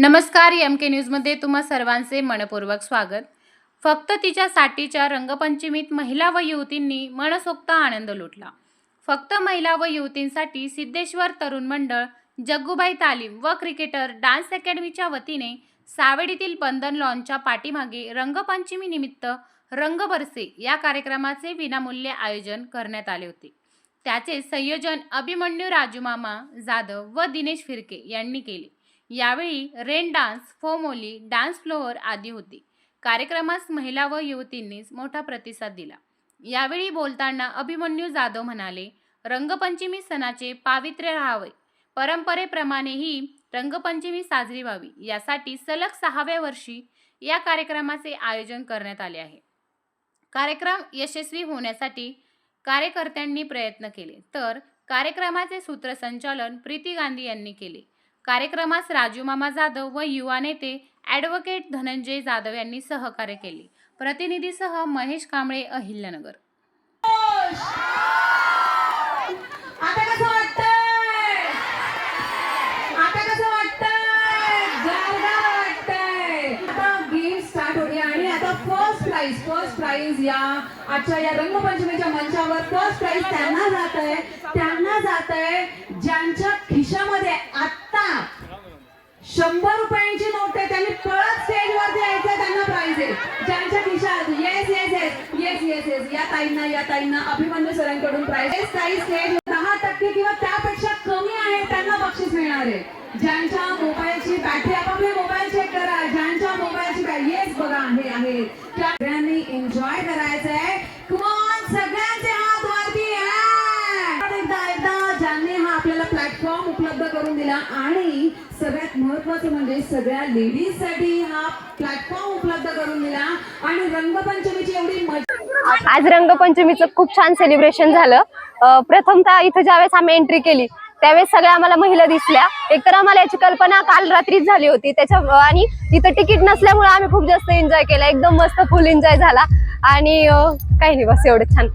नमस्कार एम के न्यूजमध्ये तुम्हा सर्वांचे मनपूर्वक स्वागत. फक्त तिच्या साठीच्या रंगपंचमीत महिला व युवतींनी मनसोक्त आनंद लुटला. फक्त महिला व युवतींसाठी सिद्धेश्वर तरुण मंडळ जग्गूबाई तालीम व क्रिकेटर डान्स अकॅडमीच्या वतीने सावेडीतील बंधन लॉनच्या पाठीमागे रंगपंचमीनिमित्त रंगबरसे या कार्यक्रमाचे विनामूल्य आयोजन करण्यात आले होते. त्याचे संयोजन अभिमन्यू राजूमामा जाधव व दिनेश फिरके यांनी केले. यावेळी रेन डान्स फोमोली डान्स फ्लोअर आदी होते. कार्यक्रमास महिला व युवतींनीच मोठा प्रतिसाद दिला. यावेळी बोलताना अभिमन्यू जाधव म्हणाले रंगपंचमी सणाचे पावित्र्य राहावे. परंपरेप्रमाणे ही रंगपंचमी साजरी व्हावी. यासाठी सलग सहाव्या वर्षी या कार्यक्रमाचे आयोजन करण्यात आले आहे. कार्यक्रम यशस्वी होण्यासाठी कार्यकर्त्यांनी प्रयत्न केले. तर कार्यक्रमाचे सूत्रसंचालन प्रीती गांधी यांनी केले. कार्यक्रमास राजूमामा जाधव व युवा नेते ॲडव्होकेट धनंजय जाधव यांनी सहकार्य केले. प्रतिनिधीसह Mahesh Kamble Ahilyanagar. First prize first prize या आजच्या या रंगपंचमीच्या मंचावर फर्स्ट प्राइज त्यांना जात आहे त्यांना जात आहे ज्यांच्या खिशामध्ये शंभर रुपयांची नोट आहे. त्यांनी पळत स्टेजवरती यायचं त्यांना प्राइज आहे. ज्यांच्या खिशात yes yes yes yes yes yes या ताईंना या ताईंना अभिमन्यू सरांकडून प्राइज ताई स्टेज दहा टक्के किंवा त्यापेक्षा कमी आहे त्यांना बक्षीस मिळणार आहे. ज्यांच्या मोबाईलची बॅटरी आपापले मोबाईल चेक करा. ज्यांच्या मोबाईलची बॅटरी येस बघा हे आहे. सगळ्यांनी एन्जॉय करायचं आहे कुमॉन सगळ्यांचे हात वरती आहे. एकदा एकदा ज्यांनी हा आपल्याला प्लॅटफॉर्म उपलब्ध करून दिला आणि महत्वाचं म्हणजे सगळ्या लेडीजसाठी हा प्लॅटफॉर्म उपलब्ध करून दिला. आणि रंगपंचमीची एवढी मजा आज रंगपंचमीचं खूप छान सेलिब्रेशन झालं. प्रथमतः इथं ज्यावेळेस आम्ही एंट्री केली त्यावेळेस सगळ्या आम्हाला महिला दिसल्या. एकतर आम्हाला याची कल्पना काल रात्रीच झाली होती. त्याच्या आणि इथं तिकीट नसल्यामुळे आम्ही खूप जास्त एन्जॉय केला. एकदम मस्त फुल एन्जॉय झाला. आणि काही नाही बस एवढं छान.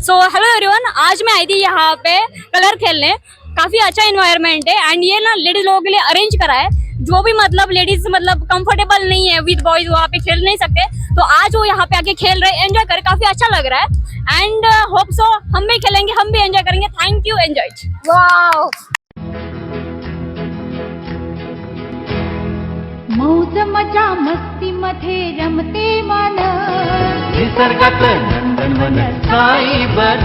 सो हेलो एवरीवन आज मैं आई थी यहाँ पे कलर खेलने. काफ़ी अच्छा इन्वायरमेंट है। एंड ये ना लेडीज़ लोगों के लिए अरेंज करा है। जो भी मतलब लेडीज़ मतलब कंफर्टेबल नहीं है विद बॉयज़ वहाँ पे खेल नहीं सकते। तो आज वो यहाँ पे आके खेल रहे एंजॉय करे। काफ़ी अच्छा लग रहा है। एंड होप सो हम भी खेलेंगे हम भी एंजॉय करेंगे। थैंक यू एंजॉय मौज मज़ा मस्ती मध्ये रमते मन। निसर्गात नंदनवन साई बन।